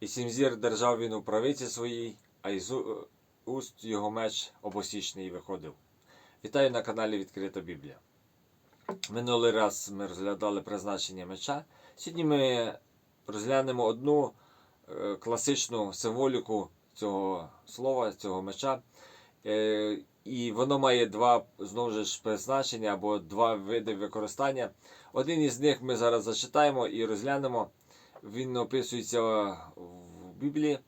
І сім зір держав він у правиці своїй, а із уст його меч обосічний виходив. Вітаю на каналі Відкрита Біблія. Минулий раз ми розглядали призначення меча. Сьогодні ми розглянемо одну е, класичну символіку цього слова, цього меча. Е, І воно має два знову ж призначення або два види використання. Один із них ми зараз зачитаємо і розглянемо. Він описується в Біблії.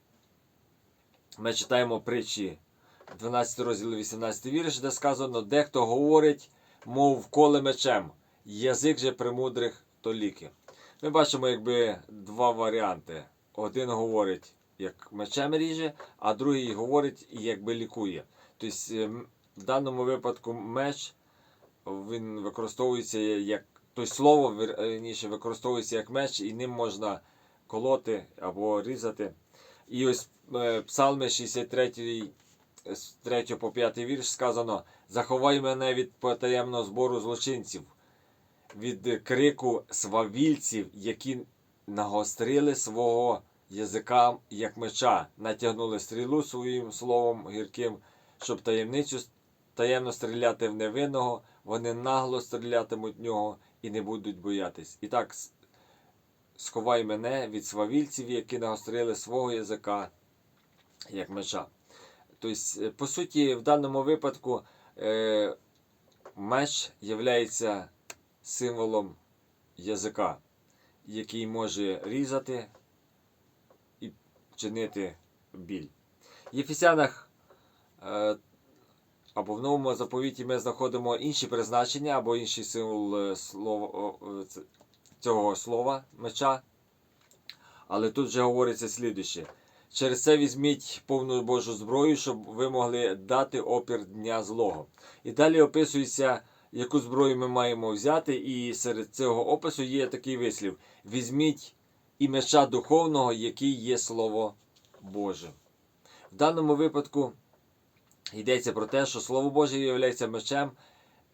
Ми читаємо притчі 12 розділ 18 вірш, де сказано, дехто говорить, мов коле мечем, язик же премудрих то ліки. Ми бачимо якби два варіанти. Один говорить, як мечем ріже, а другий говорить якби лікує. Тобто, ем, в даному випадку меч він використовується як тобто слово верніше використовується як меч, і ним можна колоти або різати. І ось е, Псалми 63, з 3 по 5 вірш сказано: Заховай мене від потаємного збору злочинців, від крику свавільців, які нагострили свого язика як меча, натягнули стрілу своїм словом гірким, щоб таємницю таємно стріляти в невинного, вони нагло стрілятимуть в нього і не будуть боятись. І так, сховай мене від свавільців, які нагострили свого язика як меча. Тобто, по суті, в даному випадку е, меч є символом язика, який може різати і чинити біль. В Єфесянах е, або в новому заповіті ми знаходимо інші призначення або інший символ е, слова, е, цього слова меча. Але тут вже говориться слідуще. Через це візьміть повну Божу зброю, щоб ви могли дати опір дня злого. І далі описується, яку зброю ми маємо взяти, і серед цього опису є такий вислів: візьміть і меча духовного, який є Слово Боже. В даному випадку йдеться про те, що Слово Боже є мечем,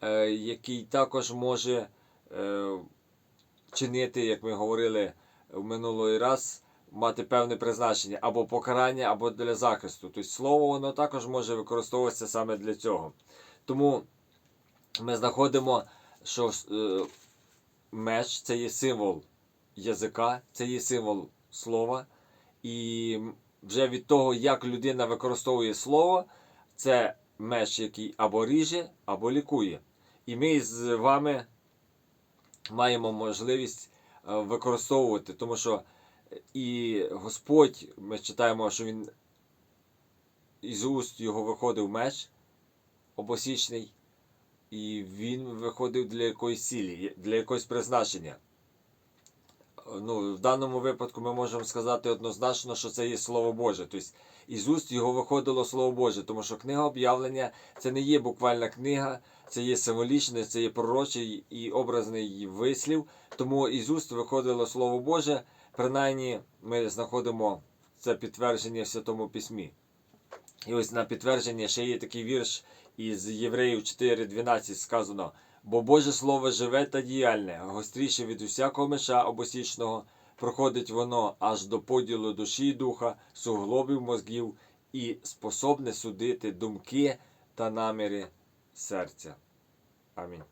е, який також може е, чинити, як ми говорили в минулий раз, мати певне призначення або покарання, або для захисту. Тобто слово воно також може використовуватися саме для цього. Тому ми знаходимо, що е, меч це є символ язика, це є символ слова. І вже від того, як людина використовує слово, це меч, який або ріже, або лікує. І ми з вами маємо можливість е, використовувати, тому що і Господь, ми читаємо, що Він із уст його виходив меч обосічний, і він виходив для якоїсь цілі, для якогось призначення. Ну, в даному випадку ми можемо сказати однозначно, що це є Слово Боже. Тобто із уст його виходило Слово Боже, тому що книга об'явлення це не є буквальна книга, це є символічне, це є пророчий і образний вислів. Тому із уст виходило Слово Боже. Принаймні ми знаходимо це підтвердження в Святому Письмі. І ось на підтвердження ще є такий вірш із Євреїв 4.12 сказано: Бо Боже Слово живе та діяльне, гостріше від усякого меша обосічного, проходить воно аж до поділу душі і духа, суглобів мозгів і способне судити думки та наміри серця. Амінь.